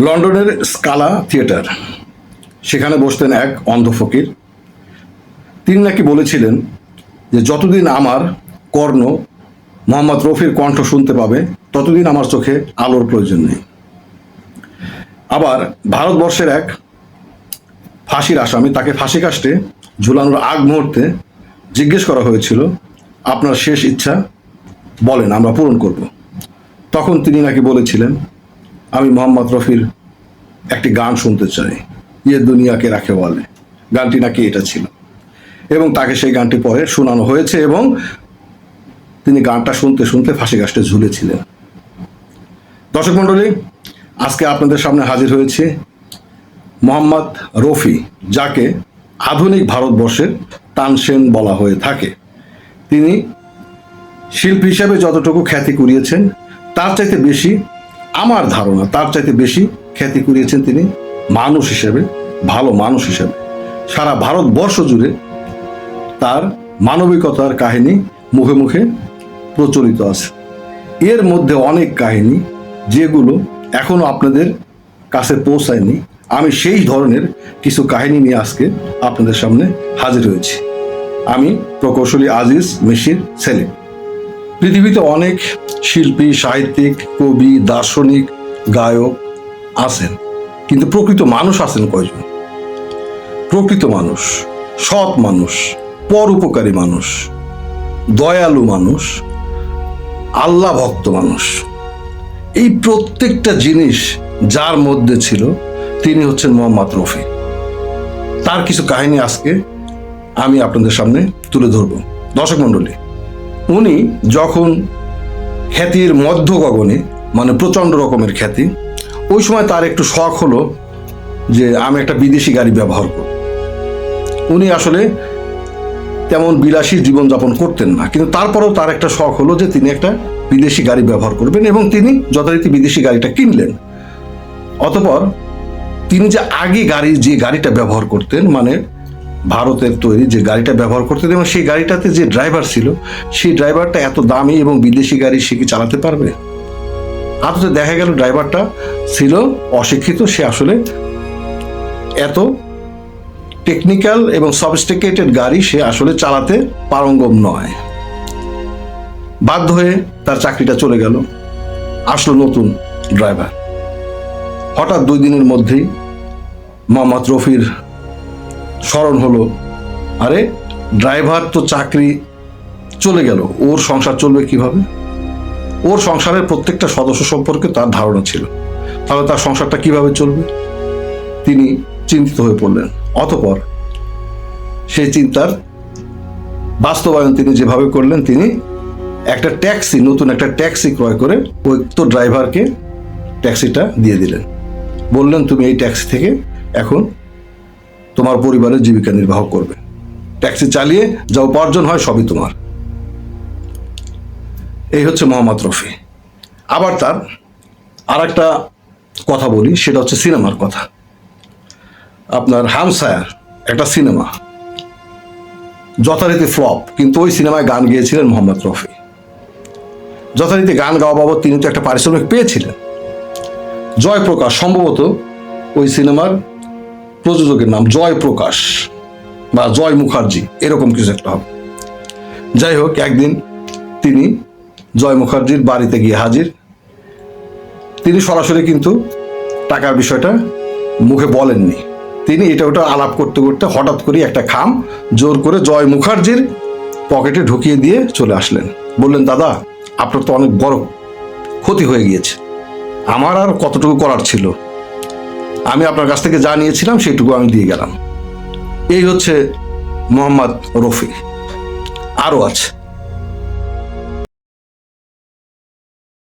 লন্ডনের স্কালা থিয়েটার। সেখানে বসতেন এক অন্ধ ফকির। তিনি নাকি বলেছিলেন যে, যতদিন আমার কর্ণ মোহাম্মদ রফির কণ্ঠ শুনতে পাবে, ততদিন আমার চোখে আলোর প্রয়োজন নেই। আবার ভারতবর্ষের এক ফাঁসির আসামি তাকে ফাঁসি কাস্টে ঝুলানোর আগ মুহূর্তে জিজ্ঞেস করা হয়েছিল, আপনার শেষ ইচ্ছা? বলেন, আমরা পূরণ করব। তখন তিনি নাকি বলেছিলেন আমি মোহাম্মদ রফির একটি গান শুনতে চাই। ইয়ে দুনিয়াকে রাখে বলে। গানটি নাকি এটা ছিল। এবং তাকে সেই গানটি পরে শোনানো হয়েছে এবং তিনি গানটা শুনতে শুনতে ফাঁসি গাছটা ঝুলেছিলেন। দর্শক মণ্ডলী, আজকে আপনাদের সামনে হাজির হয়েছে মোহাম্মদ রফি, যাকে আধুনিক ভারতবর্ষের তানসেন বলা হয়ে থাকে। তিনি শিল্পী হিসাবে যতটুকু খ্যাতি কুড়িয়েছেন, তার চাইতে বেশি আমার ধারণা তার চাইতে বেশি খ্যাতি কুড়িয়েছেন তিনি মানুষ হিসেবে, ভালো মানুষ হিসেবে। সারা ভারতবর্ষ জুড়ে তার মানবিকতার কাহিনী মুখে মুখে প্রচলিত আছে। এর মধ্যে অনেক কাহিনী যেগুলো এখনও আপনাদের কাছে পৌঁছায়নি। আমি সেই ধরনের কিছু কাহিনী নিয়ে আজকে আপনাদের সামনে হাজির হয়েছি। আমি প্রকৌশলী আজিজ মেশির ছেলে পৃথিবীতে অনেক শিল্পী, সাহিত্যিক, কবি, দার্শনিক, গায়ক আছেন, কিন্তু প্রকৃত মানুষ আছেন কয়জন? প্রকৃত মানুষ, সৎ মানুষ, পরোপকারী মানুষ, দয়ালু মানুষ, আল্লাহ ভক্ত মানুষ। এই প্রত্যেকটা জিনিস যার মধ্যে ছিল, তিনি হচ্ছেন মোহাম্মদ রফি তার কিছু কাহিনী আজকে আমি আপনাদের সামনে তুলে ধরব। দর্শক মণ্ডলী উনি যখন খ্যাতির মধ্য গগনে মানে প্রচণ্ড রকমের খ্যাতি, ওই সময় তার একটু শখ হলো যে আমি একটা বিদেশি গাড়ি ব্যবহার করব। উনি আসলে তেমন বিলাসী জীবনযাপন করতেন না, কিন্তু তারপরেও তার একটা শখ হলো যে তিনি একটা বিদেশি গাড়ি ব্যবহার করবেন এবং তিনি যথারীতি বিদেশি গাড়িটা কিনলেন। অতপর তিনি যে আগে গাড়ি, যে গাড়িটা ব্যবহার করতেন মানে ভারতের তৈরি যে গাড়িটা ব্যবহার করতেন এবং সেই গাড়িটাতে যে ড্রাইভার ছিল, সেই ড্রাইভারটা এত দামি এবং বিদেশি গাড়ি সে কি চালাতে পারবে? আদতে দেখা গেল ড্রাইভারটা ছিল অশিক্ষিত, সে আসলে এত টেকনিক্যাল এবং সফিস্টিকেটেড গাড়ি সে আসলে চালাতে পারঙ্গম নয়। বাধ্য হয়ে তার চাকরিটা চলে গেল, আসলো নতুন ড্রাইভার। হঠাৎ দুই দিনের মধ্যেই মোহাম্মদ রফির স্মরণ হলো, আরে, ড্রাইভার তো চাকরি চলে গেল, ওর সংসার চলবে কীভাবে? ওর সংসারের প্রত্যেকটা সদস্য সম্পর্কে তার ধারণা ছিল, তাহলে তার সংসারটা কীভাবে চলবে? তিনি চিন্তিত হয়ে পড়লেন, অতপর সেই চিন্তার বাস্তবায়ন তিনি যেভাবে করলেন, তিনি একটা ট্যাক্সি, নতুন একটা ট্যাক্সি ক্রয় করে ওই তো ড্রাইভারকে ট্যাক্সিটা দিয়ে দিলেন। বললেন, তুমি এই ট্যাক্সি থেকে এখন তোমার পরিবারের জীবিকা নির্বাহ করবে। ট্যাক্সি চালিয়ে যা উপার্জন হয় সবই তোমার। এই হচ্ছে মোহাম্মদ রফি। আবার তার আর একটা কথা বলি, সেটা হচ্ছে সিনেমার কথা। আপনার হামসায়ার একটা সিনেমা, যথারীতি ফ্লপ, কিন্তু ওই সিনেমায় গান গেয়েছিলেন মোহাম্মদ রফি। যথারীতি গান গাওয়া বাবদ তিনি তো একটা পারিশ্রমিক পেয়েছিলেন। জয়প্রকাশ, সম্ভবত ওই সিনেমার প্রযোজকের নাম জয় প্রকাশ বা জয় মুখার্জি, এরকম কিছু একটা হবে। যাই হোক, একদিন তিনি জয় মুখার্জির বাড়িতে গিয়ে হাজির। তিনি সরাসরি কিন্তু টাকার বিষয়টা মুখে বলেননি। তিনি এটা ওটা আলাপ করতে করতে হঠাৎ করে একটা খাম জোর করে জয় মুখার্জির পকেটে ঢুকিয়ে দিয়ে চলে আসলেন। বললেন, দাদা, আপনার তো অনেক বড় ক্ষতি হয়ে গিয়েছে। আমার আর কতটুকু করার ছিল? আমি আপনার কাছ থেকে যা নিয়েছিলাম সেটুকু আমি দিয়ে গেলাম। এই হচ্ছে মোহাম্মদ রফি আরও আছে।